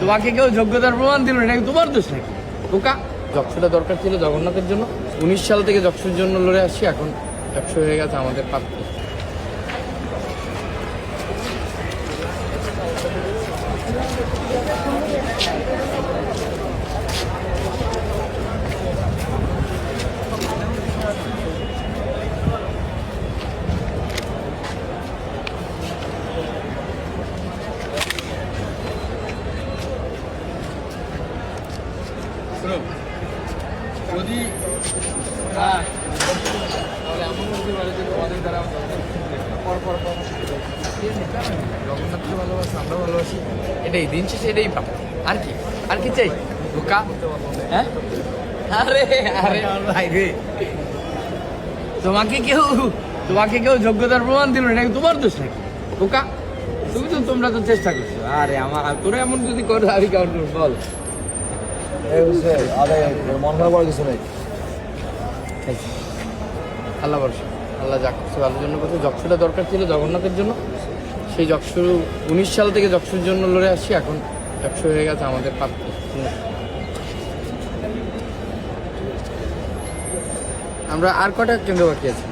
তোমাকে কেউ যোগ্যতার প্রমাণ দিল নাকি তোমার দোষ নাকি? বোকা। যক্ষটা দরকার ছিল জগন্নাথের জন্য। উনিশ সাল থেকে যক্ষর জন্য লড়ে আসছি, এখন যক্ষ হয়ে গেছে আমাদের প্রাপ্য যদি হ্যাঁ তাহলে এমন হতে পারে যে তোমাদের দ্বারা পর পর পর জগন্নাথকে ভালোবাসি, আমরা ভালোবাসি, এটাই, দিন শেষে এটাই পাবো আর কি আর কি চাই? বোকা? হ্যাঁ? আরে আরে, ভাই রে। তোমাকে কেউ তোমাকে কেউ যোগ্যতার প্রমাণ দিল না, এটা তোমার দোষ নাকি? বোকা? তুমি তো, তোমরা তো চেষ্টা করছ। আরে, আমার, তোরা এমন যদি করো, আমি কেমন? বল। মন খারাপ করার কিছু নেই। আল্লাহ ভরসা, আল্লাহ যা করছে ভালোর জন্য করছে। যক্ষটা দরকার ছিল জগন্নাথের জন্য। সেই যক্ষ উনিশ সাল থেকে যক্ষর জন্য লড়ে আসছি, এখন যক্ষ হয়ে গেছে আমাদের প্রাপ্য আমরা আর কটা কেন্দ্র বাকি আছে?